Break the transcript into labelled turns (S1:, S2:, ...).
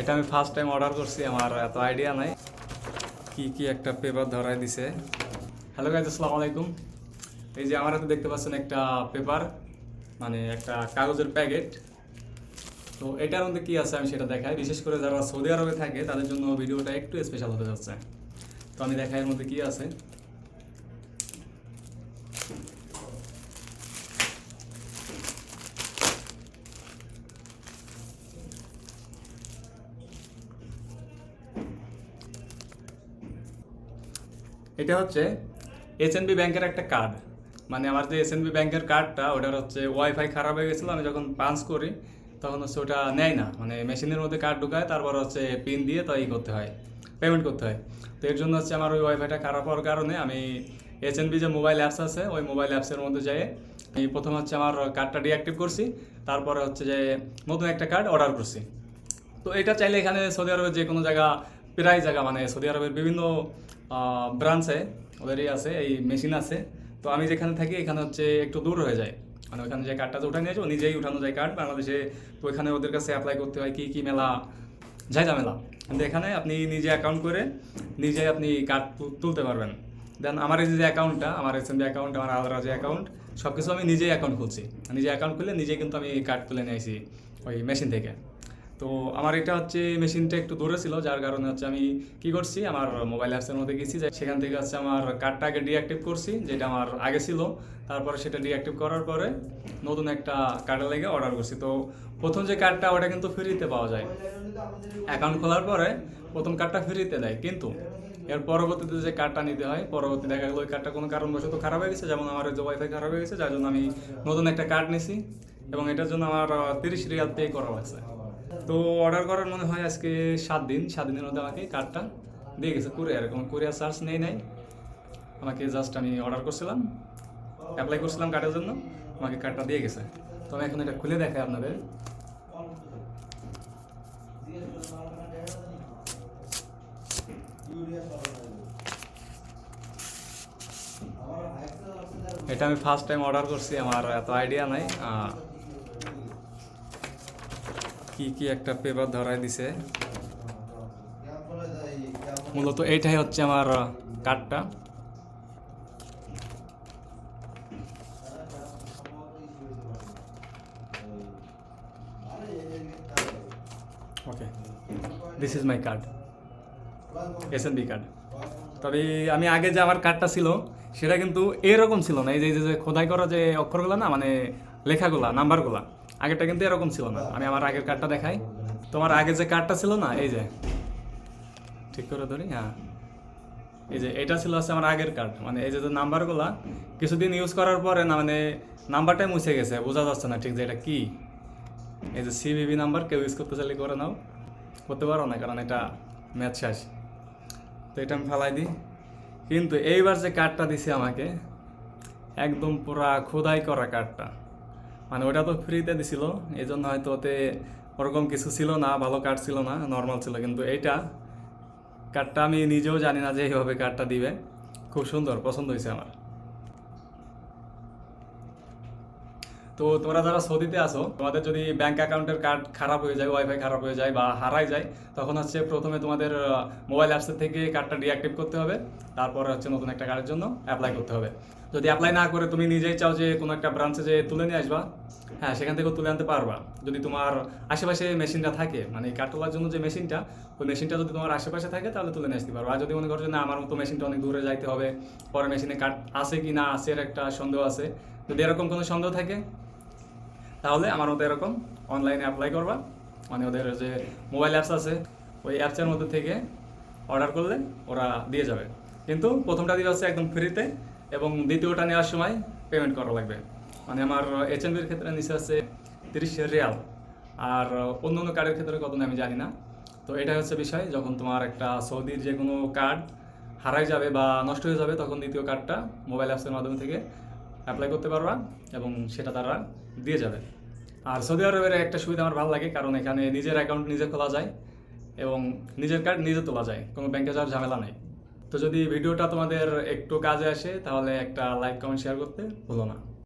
S1: এটা আমি first time order করছি, আমার এত আইডিয়া নাই। কি কি একটা পেপার ধরাই দিছে। হ্যালো গাইজ আসসালামু আলাইকুম। এই যে আমার হাতে দেখতে পাচ্ছেন একটা পেপার মানে একটা কাগজের প্যাকেট তো এটার মধ্যে কি আছে আমি সেটা দেখাই। বিশেষ করে যারা সৌদি আরবে থাকে, তাদের জন্য ভিডিওটা একটু স্পেশাল হতে যাচ্ছে। তো আমি দেখাই এর মধ্যে কি আছে। এটা হচ্ছে এসএনবি ব্যাংকের একটা কার্ড মানে আমার যে এসএনবি ব্যাংকের কার্ডটা ওটার হচ্ছে ওয়াইফাই খারাপ হয়ে গেছিল, আমি যখন পাঞ্চ করি, তখন হচ্ছে ওটা নেয় না। মানে মেশিনের মধ্যে কার্ড ঢুকায়, তারপর হচ্ছে পিন দিয়ে তো ই করতে হয় পেমেন্ট করতে হয়। তো এর জন্য হচ্ছে আমার ওই ওয়াইফাইটা খারাপ হওয়ার কারণে আমি এসএনবি যে মোবাইল অ্যাপস আছে, ওই মোবাইল অ্যাপসের মধ্যে যাই আমি প্রথম হচ্ছে আমার কার্ডটা ডিঅ্যাক্টিভ করছি, তারপরে হচ্ছে যে নতুন একটা কার্ড অর্ডার করছি। তো এটা চাইলে এখানে সৌদি আরবের যে কোনো জায়গা, প্রায় জায়গা মানে সৌদি আরবের বিভিন্ন ব্রাঞ্চে ওদেরই আছে, এই মেশিন আছে। তো আমি যেখানে থাকি, এখানে হচ্ছে একটু দূর হয়ে যায়। মানে ওখানে যে কার্ডটা উঠাই নিয়ে যাব, নিজেই উঠানো যায় কার্ড বাংলাদেশে তো ওইখানে ওদের কাছে অ্যাপ্লাই করতে হয় কি কি মেলা যাই ঝামেলা। কিন্তু এখানে আপনি নিজে অ্যাকাউন্ট করে, নিজে আপনি কার্ড তুলতে পারবেন। দেন আমার এই যে অ্যাকাউন্টটা আমার এস এম অ্যাকাউন্ট আমার আলাদা যে অ্যাকাউন্ট সব কিছু আমি নিজেই অ্যাকাউন্ট খুলছি। নিজে অ্যাকাউন্ট খুলে নিজেই কিন্তু আমি কার্ড তুলে নিয়েছি ওই মেশিন থেকে। তো আমার এটা হচ্ছে মেশিনটা একটু দূরে ছিল, যার কারণে হচ্ছে আমি কি করছি, আমার মোবাইল অ্যাপসের মধ্যে গেছি, যে সেখান থেকে হচ্ছে আমার কার্ডটা আগে ডিঅ্যাক্টিভ করছি, যেটা আমার আগে ছিল। তারপরে সেটা ডিঅ্যাক্টিভ করার পরে নতুন একটা কার্ডের লেগে অর্ডার করছি। তো প্রথম যে কার্ডটা ওটা কিন্তু ফ্রিতে পাওয়া যায়। অ্যাকাউন্ট খোলার পরে প্রথম কার্ডটা ফ্রিতে দেয়। কিন্তু এর পরবর্তীতে যে কার্ডটা নিতে হয়, পরবর্তী দেখা গেলো ওই কার্ডটা কোনো কারণবশত খারাপ হয়ে গেছে, যেমন আমার যে ওয়াইফাই খারাপ হয়ে গেছে, যার জন্য আমি নতুন একটা কার্ড নিছি এবং এটার জন্য আমার তিরিশ রিয়াল পে করা লাগছে তো অর্ডার করার মনে হয় আজকে সাত দিন, সাত দিনের মধ্যে আমাকে কার্ডটা দিয়ে গেছে কুরিয়ার এখন কুরিয়ার চার্জ নেই নাই। আমাকে জাস্ট আমি অর্ডার করছিলাম অ্যাপ্লাই করছিলাম কার্ডের জন্য, আমাকে কার্ডটা দিয়ে গেছে। তো আমি এখন এটা খুলে দেখাই আপনাদের। এটা আমি ফার্স্ট টাইম অর্ডার করছি, আমার এত আইডিয়া নাই। কি কি একটা পেপার ধরাই দিছে। মূলত এইটাই হচ্ছে আমার কার্ডটা okay this is my card S N B card তবে আমি আগে যে আমার কার্ডটা ছিল, সেটা কিন্তু এরকম ছিল না। এই যে খোদাই করা যে অক্ষরগুলো না মানে লেখাগুলা, নাম্বারগুলা। আগেরটা কিন্তু এরকম ছিল না। আমি আমার আগের কার্ডটা দেখাই। তোমার আগে যে কার্ডটা ছিল না, এই যে। ঠিক করে ধরি হ্যাঁ। এই যে, এটা ছিল হচ্ছে আমার আগের কার্ড মানে এই যে যে নাম্বারগুলা, কিছুদিন ইউজ করার পরে না মানে নাম্বারটাই মুছে গেছে। বোঝা যাচ্ছে না ঠিক যে এটা কি। এই যে সিবিবি নাম্বার, কেউ ইউজ করতে চাইলে করে নাও। করতে পারো না, কারণ এটা ম্যাচ শেষ। তো এটা আমি ফেলাই দিই। কিন্তু এইবার যে কার্ডটা দিছে আমাকে, একদম পুরা খোদাই করা কার্ডটা মানে ওটা তো ফ্রিতে দিছিল এই জন্য হয়তো ওতে ওরকম কিছু ছিল না, ভালো কার্ড ছিল না নর্মাল ছিল। কিন্তু এইটা কার্ডটা আমি নিজেও জানি না যে এইভাবে কার্ডটা দিবে। খুব সুন্দর, পছন্দ হয়েছে আমার। তো তোমরা যারা সৌদিতে আসো তোমাদের যদি ব্যাংক অ্যাকাউন্টের কার্ড খারাপ হয়ে যায় ওয়াইফাই খারাপ হয়ে যায় বা হারাই যায়, তখন হচ্ছে প্রথমে তোমাদের মোবাইল অ্যাপসের থেকে কার্ডটা ডিঅ্যাক্টিভ করতে হবে। তারপরে হচ্ছে নতুন একটা কার্ডের জন্য অ্যাপ্লাই করতে হবে। যদি অ্যাপ্লাই না করে তুমি নিজেই চাও যে কোনো একটা ব্রাঞ্চে যে তুলে নিয়ে আসবা হ্যাঁ সেখান থেকেও তুলে আনতে পারবা। যদি তোমার আশেপাশে মেশিনটা থাকে মানে কার্ড তোলার জন্য যে মেশিনটা, ওই মেশিনটা যদি তোমার আশেপাশে থাকে, তাহলে তুলে নিয়ে আসতে পারবা। আর যদি মনে করো যে না, আমার মতো মেশিনটা অনেক দূরে যাইতে হবে, পরে মেশিনে কার্ড আছে কি না, আছে এর একটা সন্দেহ আছে। যদি এরকম কোনো সন্দেহ থাকে, তাহলে আমার মতো এরকম অনলাইনে অ্যাপ্লাই করবা। মানে ওদের যে মোবাইল অ্যাপস আছে, ওই অ্যাপসের মধ্যে থেকে অর্ডার করলে ওরা দিয়ে যাবে। কিন্তু প্রথমটা দিবে হচ্ছে একদম ফ্রিতে এবং দ্বিতীয়টা নেওয়ার সময় পেমেন্ট করা লাগবে। মানে আমার এইচএনবির ক্ষেত্রে নিচে আছে তিরিশ রিয়াল। আর অন্য অন্য কার্ডের ক্ষেত্রে কত আমি জানি না। তো এটাই হচ্ছে বিষয়, যখন তোমার একটা সৌদির যে কোনো কার্ড হারাই যাবে বা নষ্ট হয়ে যাবে, তখন দ্বিতীয় কার্ডটা মোবাইল অ্যাপসের মাধ্যমে থেকে অ্যাপ্লাই করতে পারবা এবং সেটা তারা দিয়ে যাবে। আর সৌদি আরবের একটা সুবিধা আমার ভালো লাগে, কারণ এখানে নিজের অ্যাকাউন্ট নিজে খোলা যায় এবং নিজের কার্ড নিজে তোলা যায়। কোনো ব্যাংকে যাওয়ার ঝামেলা নেই। তো যদি ভিডিওটা তোমাদের একটু কাজে আসে, তাহলে একটা লাইক কমেন্ট শেয়ার করতে ভুলো না।